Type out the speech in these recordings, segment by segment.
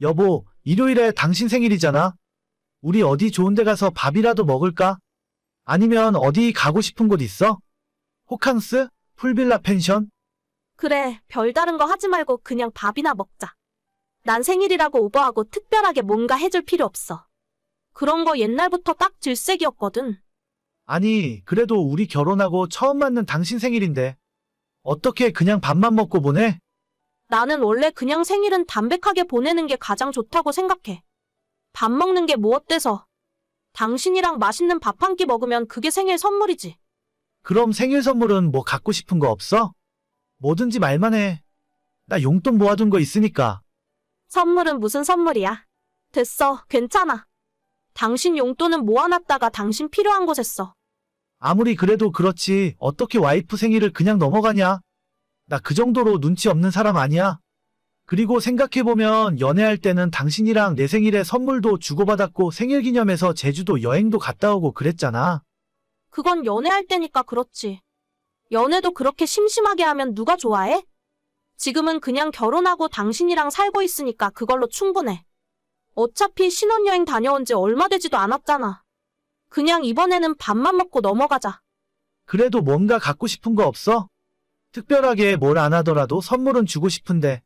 여보, 일요일에 당신 생일이잖아. 우리 어디 좋은 데 가서 밥이라도 먹을까? 아니면 어디 가고 싶은 곳 있어? 호캉스? 풀빌라 펜션? 그래, 별다른 거 하지 말고 그냥 밥이나 먹자. 난 생일이라고 오버하고 특별하게 뭔가 해줄 필요 없어. 그런 거 옛날부터 딱 질색이었거든. 아니, 그래도 우리 결혼하고 처음 맞는 당신 생일인데. 어떻게 그냥 밥만 먹고 보내? 나는 원래 그냥 생일은 담백하게 보내는 게 가장 좋다고 생각해. 밥 먹는 게 뭐 어때서? 당신이랑 맛있는 밥 한 끼 먹으면 그게 생일 선물이지. 그럼 생일 선물은 뭐 갖고 싶은 거 없어? 뭐든지 말만 해. 나 용돈 모아둔 거 있으니까. 선물은 무슨 선물이야? 됐어, 괜찮아. 당신 용돈은 모아놨다가 당신 필요한 곳에 써. 아무리 그래도 그렇지 어떻게 와이프 생일을 그냥 넘어가냐? 나 그 정도로 눈치 없는 사람 아니야. 그리고 생각해보면 연애할 때는 당신이랑 내 생일에 선물도 주고받았고 생일 기념해서 제주도 여행도 갔다 오고 그랬잖아. 그건 연애할 때니까 그렇지. 연애도 그렇게 심심하게 하면 누가 좋아해? 지금은 그냥 결혼하고 당신이랑 살고 있으니까 그걸로 충분해. 어차피 신혼여행 다녀온 지 얼마 되지도 않았잖아. 그냥 이번에는 밥만 먹고 넘어가자. 그래도 뭔가 갖고 싶은 거 없어? 특별하게 뭘 안 하더라도 선물은 주고 싶은데.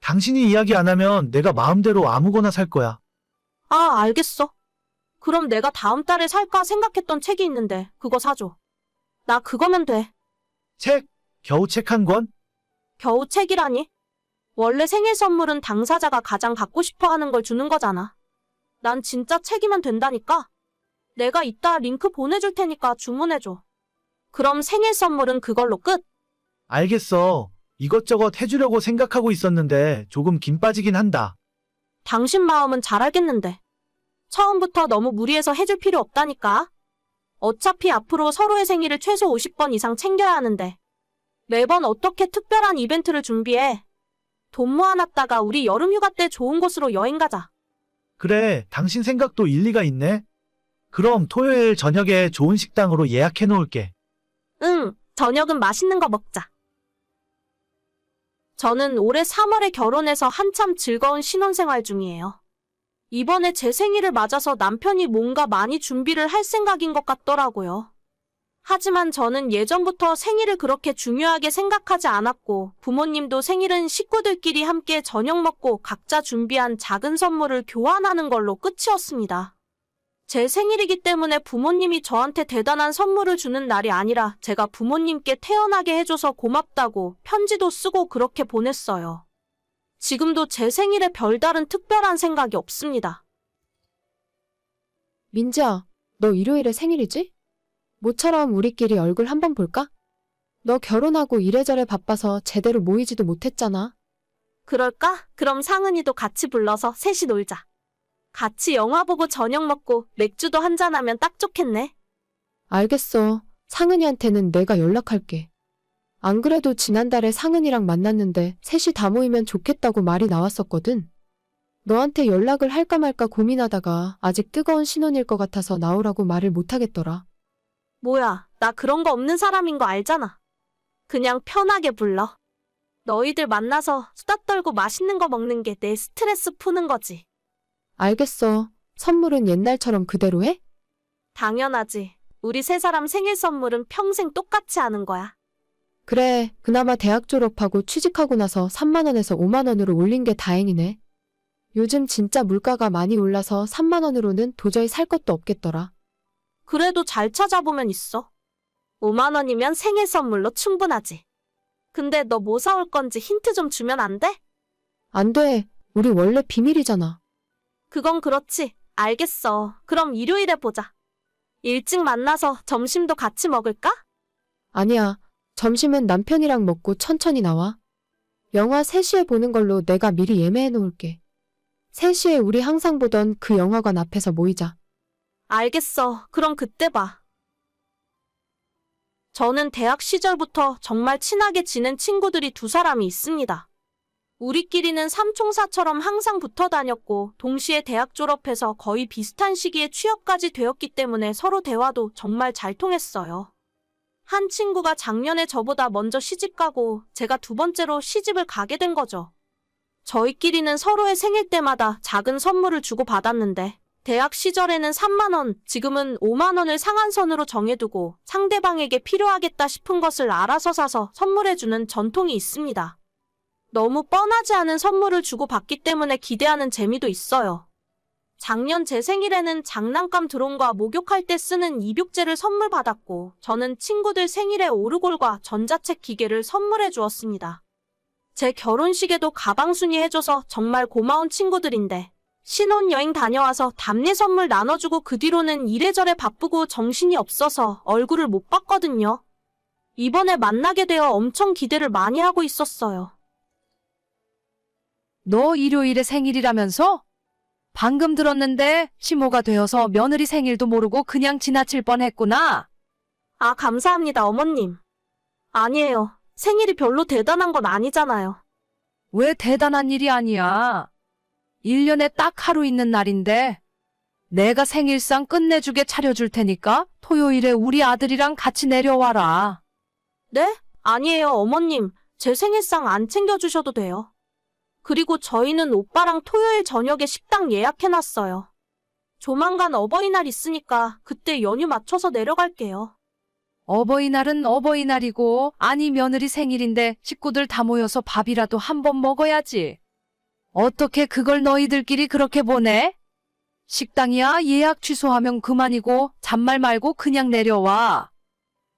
당신이 이야기 안 하면 내가 마음대로 아무거나 살 거야. 아, 알겠어. 그럼 내가 다음 달에 살까 생각했던 책이 있는데 그거 사줘. 나 그거면 돼. 책? 겨우 책 한 권? 겨우 책이라니? 원래 생일 선물은 당사자가 가장 갖고 싶어 하는 걸 주는 거잖아. 난 진짜 책이면 된다니까? 내가 이따 링크 보내줄 테니까 주문해줘. 그럼 생일 선물은 그걸로 끝. 알겠어. 이것저것 해주려고 생각하고 있었는데 조금 긴 빠지긴 한다. 당신 마음은 잘 알겠는데. 처음부터 너무 무리해서 해줄 필요 없다니까. 어차피 앞으로 서로의 생일을 최소 50번 이상 챙겨야 하는데. 매번 어떻게 특별한 이벤트를 준비해? 돈 모아놨다가 우리 여름 휴가 때 좋은 곳으로 여행 가자. 그래, 당신 생각도 일리가 있네. 그럼 토요일 저녁에 좋은 식당으로 예약해 놓을게. 응, 저녁은 맛있는 거 먹자. 저는 올해 3월에 결혼해서 한참 즐거운 신혼생활 중이에요. 이번에 제 생일을 맞아서 남편이 뭔가 많이 준비를 할 생각인 것 같더라고요. 하지만 저는 예전부터 생일을 그렇게 중요하게 생각하지 않았고 부모님도 생일은 식구들끼리 함께 저녁 먹고 각자 준비한 작은 선물을 교환하는 걸로 끝이었습니다. 제 생일이기 때문에 부모님이 저한테 대단한 선물을 주는 날이 아니라 제가 부모님께 태어나게 해줘서 고맙다고 편지도 쓰고 그렇게 보냈어요. 지금도 제 생일에 별다른 특별한 생각이 없습니다. 민지야, 너 일요일에 생일이지? 모처럼 우리끼리 얼굴 한번 볼까? 너 결혼하고 이래저래 바빠서 제대로 모이지도 못했잖아. 그럴까? 그럼 상은이도 같이 불러서 셋이 놀자. 같이 영화 보고 저녁 먹고 맥주도 한잔하면 딱 좋겠네. 알겠어. 상은이한테는 내가 연락할게. 안 그래도 지난달에 상은이랑 만났는데 셋이 다 모이면 좋겠다고 말이 나왔었거든. 너한테 연락을 할까 말까 고민하다가 아직 뜨거운 신혼일 것 같아서 나오라고 말을 못하겠더라. 뭐야, 나 그런 거 없는 사람인 거 알잖아. 그냥 편하게 불러. 너희들 만나서 수다 떨고 맛있는 거 먹는 게 내 스트레스 푸는 거지. 알겠어. 선물은 옛날처럼 그대로 해? 당연하지. 우리 세 사람 생일 선물은 평생 똑같이 하는 거야. 그래, 그나마 대학 졸업하고 취직하고 나서 3만원에서 5만원으로 올린 게 다행이네. 요즘 진짜 물가가 많이 올라서 3만원으로는 도저히 살 것도 없겠더라. 그래도 잘 찾아보면 있어. 5만 원이면 생일 선물로 충분하지. 근데 너 뭐 사올 건지 힌트 좀 주면 안 돼? 안 돼. 우리 원래 비밀이잖아. 그건 그렇지. 알겠어. 그럼 일요일에 보자. 일찍 만나서 점심도 같이 먹을까? 아니야. 점심은 남편이랑 먹고 천천히 나와. 영화 3시에 보는 걸로 내가 미리 예매해 놓을게. 3시에 우리 항상 보던 그 영화관 앞에서 모이자. 알겠어. 그럼 그때 봐. 저는 대학 시절부터 정말 친하게 지낸 친구들이 두 사람이 있습니다. 우리끼리는 삼총사처럼 항상 붙어 다녔고, 동시에 대학 졸업해서 거의 비슷한 시기에 취업까지 되었기 때문에 서로 대화도 정말 잘 통했어요. 한 친구가 작년에 저보다 먼저 시집 가고, 제가 두 번째로 시집을 가게 된 거죠. 저희끼리는 서로의 생일 때마다 작은 선물을 주고 받았는데 대학 시절에는 3만원, 지금은 5만원을 상한선으로 정해두고 상대방에게 필요하겠다 싶은 것을 알아서 사서 선물해주는 전통이 있습니다. 너무 뻔하지 않은 선물을 주고 받기 때문에 기대하는 재미도 있어요. 작년 제 생일에는 장난감 드론과 목욕할 때 쓰는 입욕제를 선물 받았고, 저는 친구들 생일에 오르골과 전자책 기계를 선물해 주었습니다. 제 결혼식에도 가방순이 해줘서 정말 고마운 친구들인데, 신혼여행 다녀와서 답례 선물 나눠주고 그 뒤로는 이래저래 바쁘고 정신이 없어서 얼굴을 못 봤거든요. 이번에 만나게 되어 엄청 기대를 많이 하고 있었어요. 너 일요일에 생일이라면서? 방금 들었는데 시모가 되어서 며느리 생일도 모르고 그냥 지나칠 뻔했구나. 아, 감사합니다, 어머님. 아니에요. 생일이 별로 대단한 건 아니잖아요. 왜 대단한 일이 아니야? 1년에 딱 하루 있는 날인데 내가 생일상 끝내주게 차려줄 테니까 토요일에 우리 아들이랑 같이 내려와라. 네? 아니에요, 어머님. 제 생일상 안 챙겨주셔도 돼요. 그리고 저희는 오빠랑 토요일 저녁에 식당 예약해놨어요. 조만간 어버이날 있으니까 그때 연휴 맞춰서 내려갈게요. 어버이날은 어버이날이고 아니 며느리 생일인데 식구들 다 모여서 밥이라도 한 번 먹어야지. 어떻게 그걸 너희들끼리 그렇게 보내? 식당이야 예약 취소하면 그만이고 잔말 말고 그냥 내려와.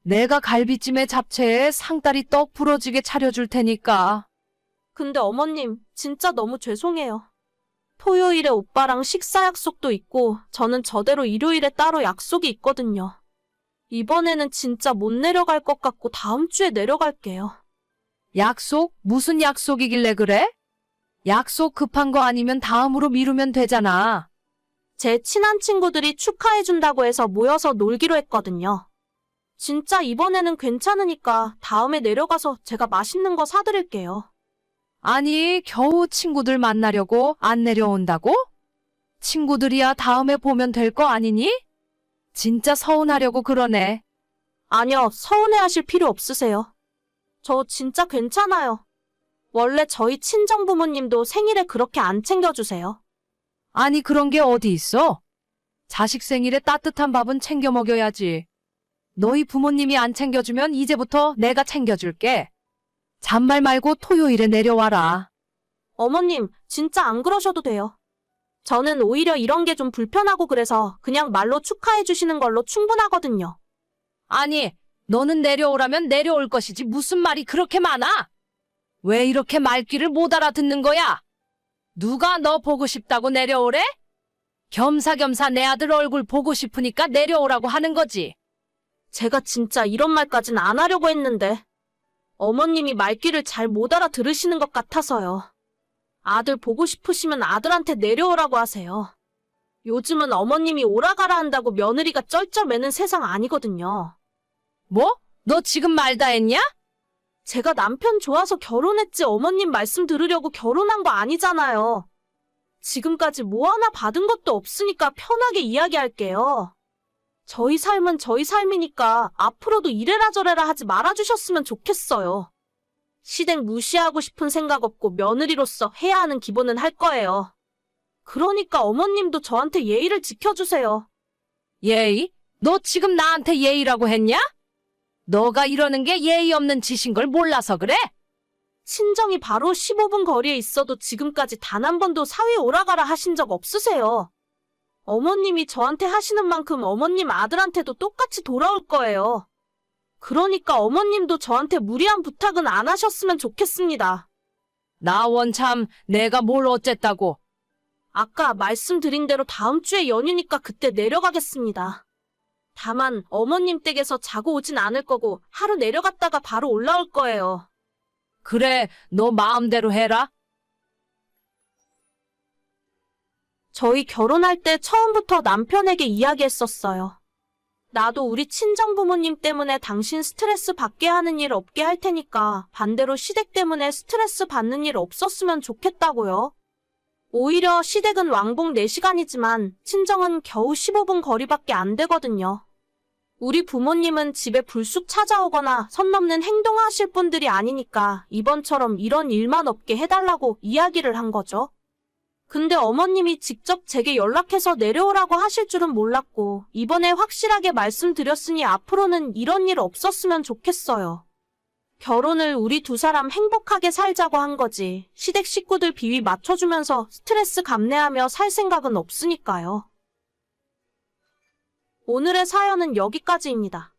내가 갈비찜에 잡채에 상다리 떡 부러지게 차려줄 테니까. 근데 어머님, 진짜 너무 죄송해요. 토요일에 오빠랑 식사 약속도 있고, 저는 저대로 일요일에 따로 약속이 있거든요. 이번에는 진짜 못 내려갈 것 같고 다음 주에 내려갈게요. 약속? 무슨 약속이길래 그래? 약속 급한 거 아니면 다음으로 미루면 되잖아. 제 친한 친구들이 축하해준다고 해서 모여서 놀기로 했거든요. 진짜 이번에는 괜찮으니까 다음에 내려가서 제가 맛있는 거 사드릴게요. 아니, 겨우 친구들 만나려고 안 내려온다고? 친구들이야 다음에 보면 될 거 아니니? 진짜 서운하려고 그러네. 아니요, 서운해 하실 필요 없으세요. 저 진짜 괜찮아요. 원래 저희 친정 부모님도 생일에 그렇게 안 챙겨주세요. 아니, 그런 게 어디 있어? 자식 생일에 따뜻한 밥은 챙겨 먹여야지. 너희 부모님이 안 챙겨주면 이제부터 내가 챙겨줄게. 잔말 말고 토요일에 내려와라. 어머님, 진짜 안 그러셔도 돼요. 저는 오히려 이런 게 좀 불편하고 그래서 그냥 말로 축하해 주시는 걸로 충분하거든요. 아니, 너는 내려오라면 내려올 것이지 무슨 말이 그렇게 많아? 왜 이렇게 말귀를 못 알아듣는 거야? 누가 너 보고 싶다고 내려오래? 겸사겸사 내 아들 얼굴 보고 싶으니까 내려오라고 하는 거지. 제가 진짜 이런 말까진 안 하려고 했는데 어머님이 말귀를 잘 못 알아들으시는 것 같아서요. 아들 보고 싶으시면 아들한테 내려오라고 하세요. 요즘은 어머님이 오라가라 한다고 며느리가 쩔쩔매는 세상 아니거든요. 뭐? 너 지금 말 다 했냐? 제가 남편 좋아서 결혼했지 어머님 말씀 들으려고 결혼한 거 아니잖아요. 지금까지 뭐 하나 받은 것도 없으니까 편하게 이야기할게요. 저희 삶은 저희 삶이니까 앞으로도 이래라 저래라 하지 말아주셨으면 좋겠어요. 시댁 무시하고 싶은 생각 없고 며느리로서 해야 하는 기본은 할 거예요. 그러니까 어머님도 저한테 예의를 지켜주세요. 예의? 너 지금 나한테 예의라고 했냐? 너가 이러는 게 예의 없는 짓인 걸 몰라서 그래? 친정이 바로 15분 거리에 있어도 지금까지 단 한 번도 사위 오라가라 하신 적 없으세요. 어머님이 저한테 하시는 만큼 어머님 아들한테도 똑같이 돌아올 거예요. 그러니까 어머님도 저한테 무리한 부탁은 안 하셨으면 좋겠습니다. 나 원 참 내가 뭘 어쨌다고. 아까 말씀드린 대로 다음 주에 연휴니까 그때 내려가겠습니다. 다만 어머님 댁에서 자고 오진 않을 거고 하루 내려갔다가 바로 올라올 거예요. 그래, 너 마음대로 해라. 저희 결혼할 때 처음부터 남편에게 이야기했었어요. 나도 우리 친정 부모님 때문에 당신 스트레스 받게 하는 일 없게 할 테니까 반대로 시댁 때문에 스트레스 받는 일 없었으면 좋겠다고요. 오히려 시댁은 왕복 4시간이지만 친정은 겨우 15분 거리밖에 안 되거든요. 우리 부모님은 집에 불쑥 찾아오거나 선 넘는 행동하실 분들이 아니니까 이번처럼 이런 일만 없게 해달라고 이야기를 한 거죠. 근데 어머님이 직접 제게 연락해서 내려오라고 하실 줄은 몰랐고, 이번에 확실하게 말씀드렸으니 앞으로는 이런 일 없었으면 좋겠어요. 결혼을 우리 두 사람 행복하게 살자고 한 거지. 시댁 식구들 비위 맞춰주면서 스트레스 감내하며 살 생각은 없으니까요. 오늘의 사연은 여기까지입니다.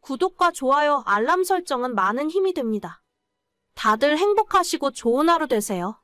구독과 좋아요, 알람 설정은 많은 힘이 됩니다. 다들 행복하시고 좋은 하루 되세요.